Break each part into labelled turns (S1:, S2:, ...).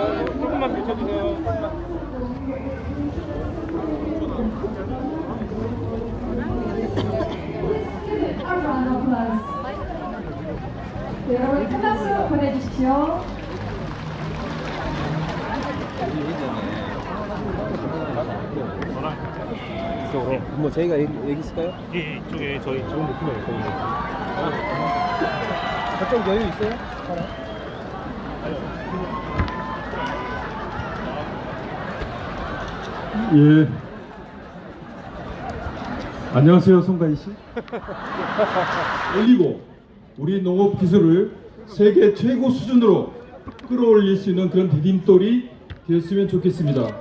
S1: 조금만 비춰주세요.
S2: 네, 여러분 큰 박수 보내주십시오.
S1: 이쪽으로.
S3: 뭐 저희가 얘기, 얘기 있을까요?
S1: 예, 예, 이쪽에 저희 좋은 목표가 있거든요.
S3: 저쪽 여유 있어요? 사람?
S4: 예. 안녕하세요, 송가인 씨. 올리고 우리 농업 기술을 세계 최고 수준으로 끌어올릴 수 있는 그런 디딤돌이 되었으면 좋겠습니다.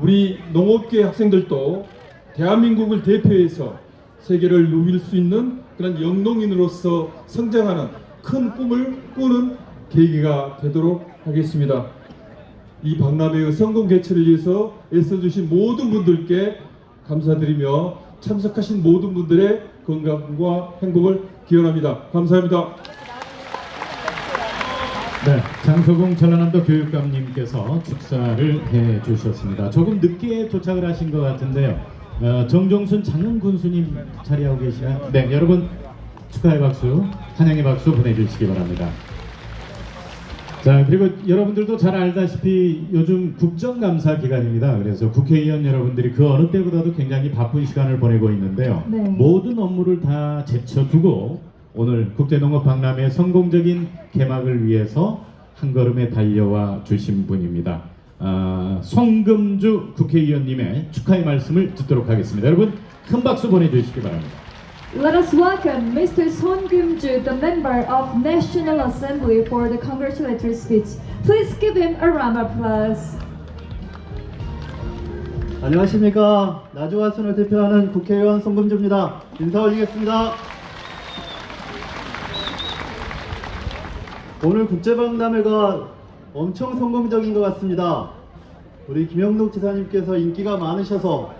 S4: 우리 농업계 학생들도 대한민국을 대표해서 세계를 누빌 수 있는 그런 영농인으로서 성장하는 큰 꿈을 꾸는 계기가 되도록 하겠습니다. 이 박람회의 성공 개최를 위해서 애써주신 모든 분들께 감사드리며 참석하신 모든 분들의 건강과 행복을 기원합니다. 감사합니다.
S5: 네, 장소공 전라남도 교육감님께서 축사를 해 주셨습니다. 조금 늦게 도착을 하신 것 같은데요. 어, 정종순 장흥 군수님 자리하고 계시나요? 네, 여러분 축하의 박수, 환영의 박수 보내주시기 바랍니다. 자, 그리고 여러분들도 잘 알다시피 요즘 국정감사 기간입니다. 그래서 국회의원 여러분들이 그 어느 때보다도 굉장히 바쁜 시간을 보내고 있는데요.
S2: 네.
S5: 모든 업무를 다 제쳐두고 오늘 국제농업박람회 성공적인 개막을 위해서 한 걸음에 달려와 주신 분입니다. 아, 송금주 국회의원님의 축하의 말씀을 듣도록 하겠습니다. 여러분 큰 박수 보내주시기 바랍니다.
S2: Let us welcome Mr. Son Gum-ju, the member of National Assembly, for the congratulatory speech. Please give him a round of applause.
S6: 안녕하십니까 나주화순을 대표하는 국회의원 송금주입니다 인사 올리겠습니다 오늘 국제박람회가 엄청 성공적인 것 같습니다 우리 김영록 지사님께서 인기가 많으셔서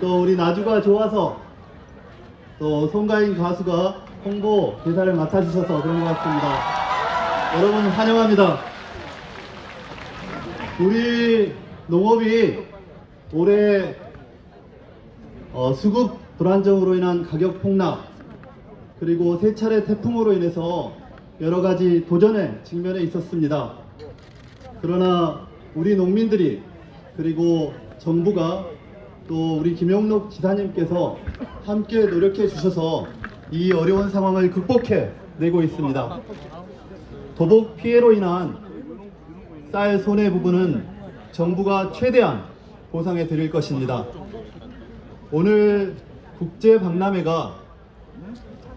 S6: 또 우리 나주가 좋아서 또 송가인 가수가 홍보 대사를 맡아주셔서 그런 것 같습니다 여러분 환영합니다 우리 농업이 올해 어, 수급 불안정으로 인한 가격 폭락 그리고 세 차례 태풍으로 인해서 여러 가지 도전에 직면해 있었습니다. 그러나 우리 농민들이 그리고 정부가 또 우리 김영록 지사님께서 함께 노력해 주셔서 이 어려운 상황을 극복해 내고 있습니다. 도복 피해로 인한 쌀 손해 부분은 정부가 최대한 보상해 드릴 것입니다. 오늘 국제 박람회가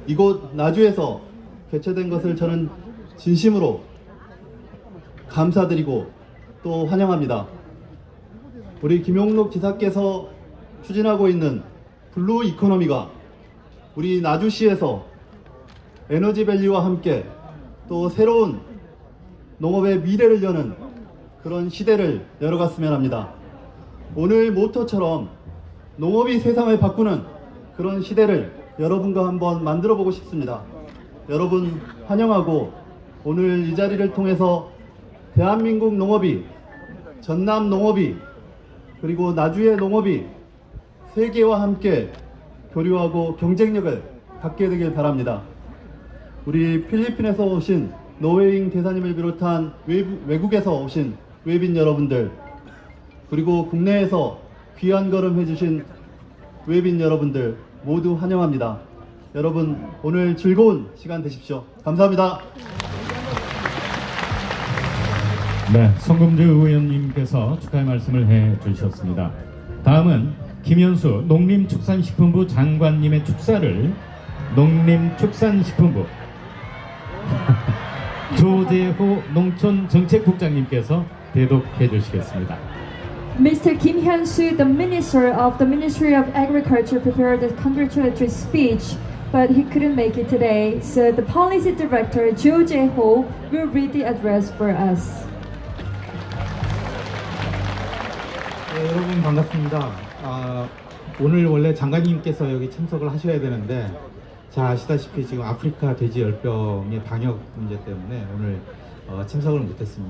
S6: 이곳 나주에서 개최된 것을 저는 진심으로 감사드리고 또 환영합니다. 우리 김용록 지사께서 추진하고 있는 블루 이코노미가 우리 나주시에서 에너지 밸류와 함께 또 새로운 농업의 미래를 여는 그런 시대를 열어갔으면 합니다. 오늘 모토처럼 농업이 세상을 바꾸는 그런 시대를 여러분과 한번 만들어 보고 싶습니다. 여러분 환영하고 오늘 이 자리를 통해서 대한민국 농업이 전남 농업이 그리고 나주의 농업이 세계와 함께 교류하고 경쟁력을 갖게 되길 바랍니다. 우리 필리핀에서 오신 노웨잉 대사님을 비롯한 외부, 외국 에서 오신 외빈 여러분들 그리고 국내에서 귀한 걸음 해주신 외빈 여러분들 모두 환영합니다. 여러분 오늘 즐거운 시간 되십시오. 감사합니다.
S5: 네, 송금주 의원님께서 축하의 말씀을 해 주셨습니다. 다음은 김현수 농림축산식품부 장관님의 축사를 농림축산식품부 조재호 농촌정책국장님께서 대독해 주시겠습니다.
S2: Mr. Kim Hyun-soo, the Minister of the Ministry of Agriculture, prepared a congratulatory speech, but he couldn't make it today. So the Policy Director, Jo Jae-ho, will read the address for us.
S7: 네, 여러분 반갑습니다. 아, 오늘 원래 장관님께서 여기 참석을 하셔야 되는데 잘 아시다시피 지금 아프리카 돼지 열병의 방역 문제 때문에 오늘 어, 참석을 못했습니다.